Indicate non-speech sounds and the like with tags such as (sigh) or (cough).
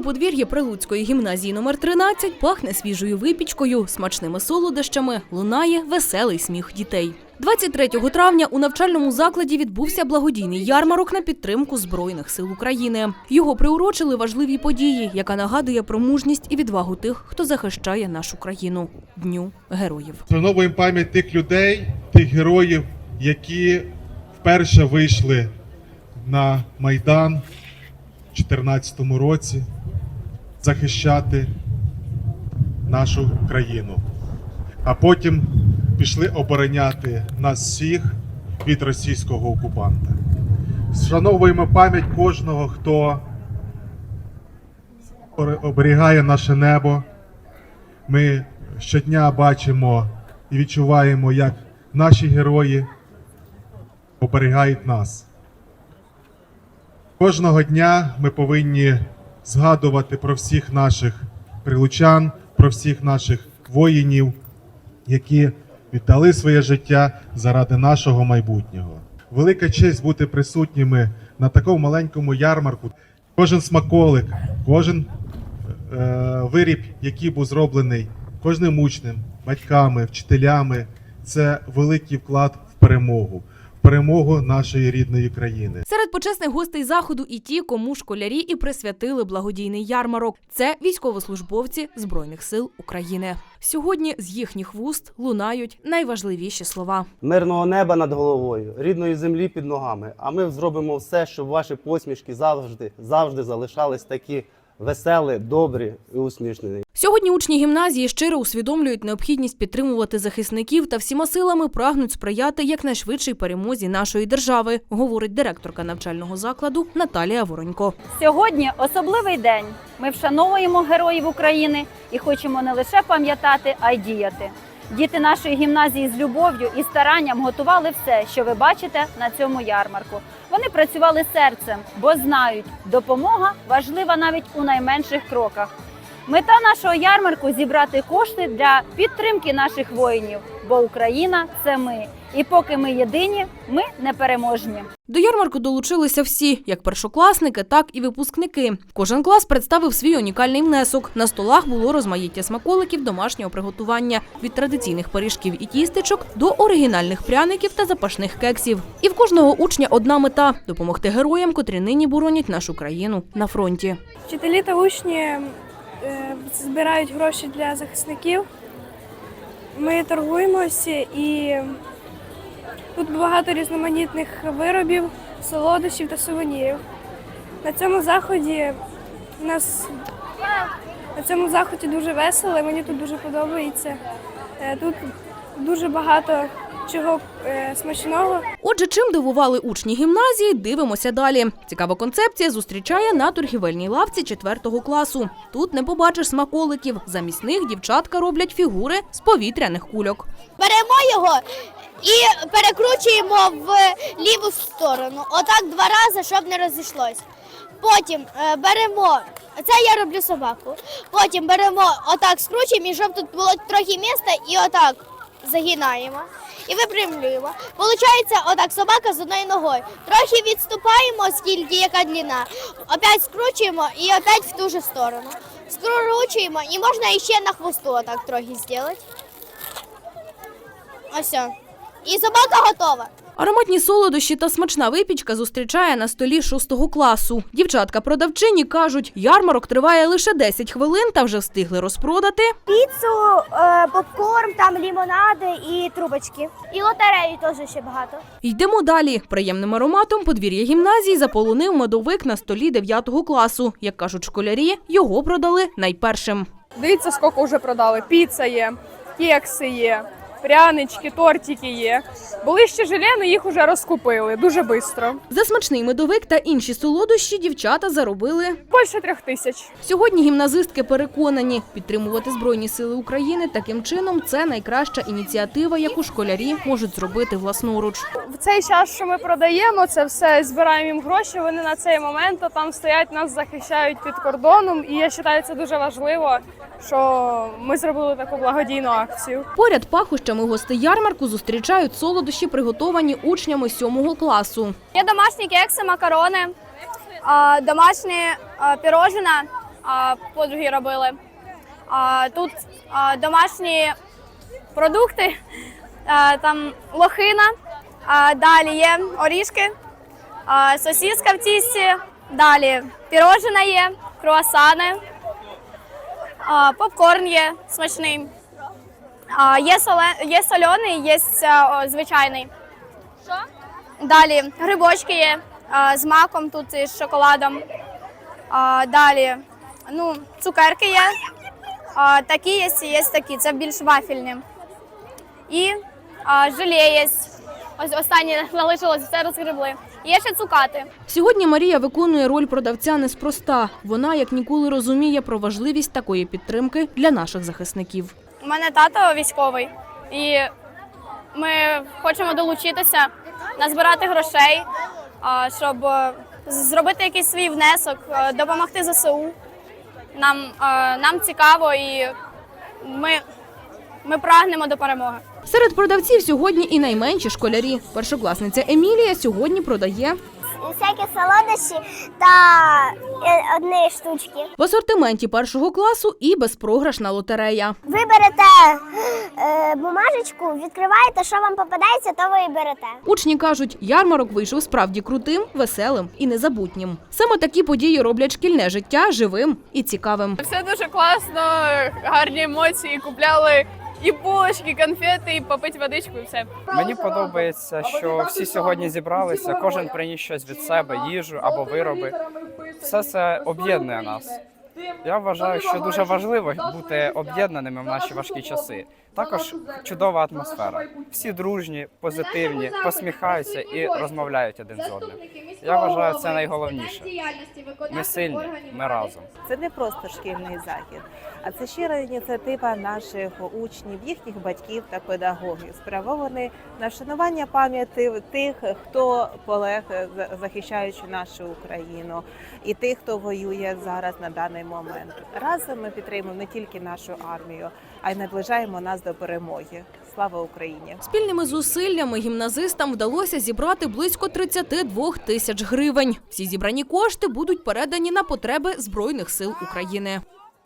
шкільному подвір'ї Прилуцької гімназії номер 13 пахне свіжою випічкою, смачними солодощами, лунає веселий сміх дітей. 23 травня у навчальному закладі відбувся благодійний ярмарок на підтримку Збройних сил України. Його приурочили важливій події, яка нагадує про мужність і відвагу тих, хто захищає нашу країну Дню героїв. Вшановуємо пам'ять тих людей, тих героїв, які вперше вийшли на Майдан у 2014 році захищати нашу країну, а потім пішли обороняти нас всіх від російського окупанта. Вшановуємо пам'ять кожного, хто оберігає наше небо. Ми щодня бачимо і відчуваємо, як наші герої оберігають нас. Кожного дня ми повинні згадувати про всіх наших прилучан, про всіх наших воїнів, які віддали своє життя заради нашого майбутнього. Велика честь бути присутніми на такому маленькому ярмарку. Кожен смаколик, кожен е, виріб, який був зроблений кожним учнем, батьками, вчителями, це великий вклад в перемогу, перемогу нашої рідної країни. Серед почесних гостей заходу і ті, кому школярі і присвятили благодійний ярмарок. Це військовослужбовці Збройних сил України. Сьогодні з їхніх вуст лунають найважливіші слова. мирного неба над головою, рідної землі під ногами. А ми зробимо все, щоб ваші посмішки завжди, завжди залишались такі веселі, добрі і усмішнені. Сьогодні учні гімназії щиро усвідомлюють необхідність підтримувати захисників та всіма силами прагнуть сприяти якнайшвидшій перемозі нашої держави, говорить директорка навчального закладу Наталія Воронько. Сьогодні особливий день. Ми вшановуємо героїв України і хочемо не лише пам'ятати, а й діяти. Діти нашої гімназії з любов'ю і старанням готували все, що ви бачите на цьому ярмарку. Вони працювали серцем, бо знають, допомога важлива навіть у найменших кроках. Мета нашого ярмарку зібрати кошти для підтримки наших воїнів, бо Україна це ми. І поки ми єдині, ми непереможні. До ярмарку долучилися всі, як першокласники, так і випускники. Кожен клас представив свій унікальний внесок. На столах було розмаїття смаколиків домашнього приготування від традиційних пиріжків і тістечок до оригінальних пряників та запашних кексів. І в кожного учня одна мета допомогти героям, котрі нині боронять нашу країну на фронті. Вчителі та учні збирають гроші для захисників. Ми торгуємося і тут багато різноманітних виробів, солодощів та сувенірів. На цьому заході у нас на цьому заході дуже весело, мені тут дуже подобається. Е, Тут дуже багато чого е, смачного. Отже, чим дивували учні гімназії, дивимося далі. Цікава концепція зустрічає на торгівельній лавці 4 класу. Тут не побачиш смаколиків. Замість них дівчатка роблять фігури з повітряних кульок. беремо його і перекручуємо в ліву сторону. Отак два рази, щоб не розійшлось. Потім е, беремо, це я роблю собаку. Потім беремо, отак скручуємо, і щоб тут було трохи місця, і отак загинаємо. І випрямлюємо. Получається, отак собака з одною ногою. Трохи відступаємо, скільки яка длина. Опять скручуємо і опять в ту же сторону. Скручуємо і можна ще на хвосту отак трохи зробити. Ось. І собака готова. Ароматні солодощі та смачна випічка зустрічає на столі 6 класу. Дівчатка-продавчині кажуть, ярмарок триває лише 10 хвилин та вже встигли розпродати. Піцу, е, попкорн, там лімонади і трубочки. І лотереї теж ще багато. Йдемо далі. Приємним ароматом подвір'я гімназії заполонив медовик на столі 9 класу. Як кажуть школярі, його продали найпершим. Дивіться, скільки вже продали. Піца є, кекси є, прянички, тортики є. Були ще желе, але їх вже розкупили дуже швидко. За смачний медовик та інші солодощі дівчата заробили. Більше трьох тисяч. Сьогодні гімназистки переконані, підтримувати Збройні сили України таким чином це найкраща ініціатива, яку школярі можуть зробити власноруч. В цей час, що ми продаємо, це все збираємо їм гроші. Вони на цей момент там стоять, нас захищають під кордоном. І я вважаю, це дуже важливо, що ми зробили таку благодійну акцію. Поряд пахощами гостей ярмарку зустрічають солодощі, приготовані учнями 7 класу. Є домашні кекси, макарони, домашні пірожина, подруги робили. Тут домашні продукти, там лохина, далі є орішки, а, сосиска в тісті, далі пірожина є, круасани, попкорн є смачний. А, є, соле, є соляний, є а, о, звичайний. Далі грибочки є а, з маком, тут і з шоколадом. А, далі ну, цукерки є. А, такі є, є такі, це більш вафельні. І а, желе є. Ось останнє (laughs) залишилось, все розгребли. Є ще цукати. Сьогодні Марія виконує роль продавця неспроста. Вона як ніколи розуміє про важливість такої підтримки для наших захисників. У мене тато військовий, і ми хочемо долучитися, назбирати грошей, щоб е, зробити якийсь свій внесок, е, допомогти ЗСУ. Нам, е, нам цікаво і ми, ми прагнемо до перемоги. Серед продавців сьогодні і найменші школярі. Першокласниця Емілія сьогодні продає Всякі солодощі та е, одні штучки. в асортименті першого класу і безпрограшна лотерея. Ви берете е, бумажечку, відкриваєте, що вам попадається, то ви і берете. Учні кажуть, ярмарок вийшов справді крутим, веселим і незабутнім. Саме такі події роблять шкільне життя живим і цікавим. Все дуже класно, гарні емоції. Купляли і булочки, конфети, і попити водичку, і все. Мені подобається, що всі сьогодні зібралися, кожен приніс щось від себе, їжу або вироби. Все це об'єднує нас. Я вважаю, що дуже важливо бути об'єднаними в наші важкі часи. Також чудова атмосфера. Всі дружні, позитивні, посміхаються і розмовляють один з одним. Я вважаю, це найголовніше. Ми сильні, ми разом. Це не просто шкільний захід, а це щира ініціатива наших учнів, їхніх батьків та педагогів, спрямований на вшанування пам'яті тих, хто полег захищаючи нашу Україну, і тих, хто воює зараз на даний момент. Разом ми підтримуємо не тільки нашу армію, а й наближаємо нас до перемоги. Слава Україні! Спільними зусиллями гімназистам вдалося зібрати близько 32 тисяч гривень. Всі зібрані кошти будуть передані на потреби Збройних сил України.